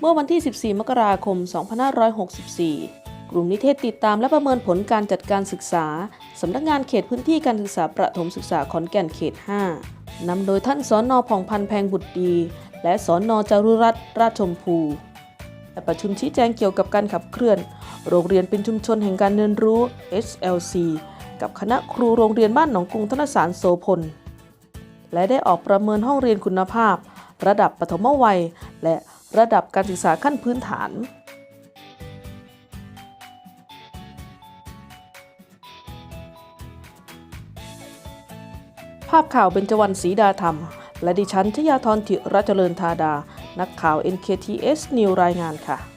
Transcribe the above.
เมื่อวันที่ 14 มกราคม 2564 กลุ่มนิเทศติดตามและประเมินผลการจัดการศึกษา สำนักงานเขตพื้นที่การศึกษาประถมศึกษาขอนแก่นเขต 5 นำโดยท่านสอนอผ่องพันแพงบุตรดี และสอนอจารุรัตน์ราชชมพูและประชุมชี้แจงเกี่ยวกับการขับเคลื่อน โรงเรียนเป็นชุมชนแห่งการเรียนรู้ SLC กับคณะครูโรงเรียนบ้านหนองกรุงธนสารโสพล และได้ออกประเมินห้องเรียนคุณภาพ ระดับปฐมวัย และ ระดับการศึกษาขั้นพื้นฐาน ภาพข่าวเบญจวรรณศรีดาธรรม และดิฉันชยาธรจิรเจริญธาดา นักข่าว NKTS News รายงานค่ะ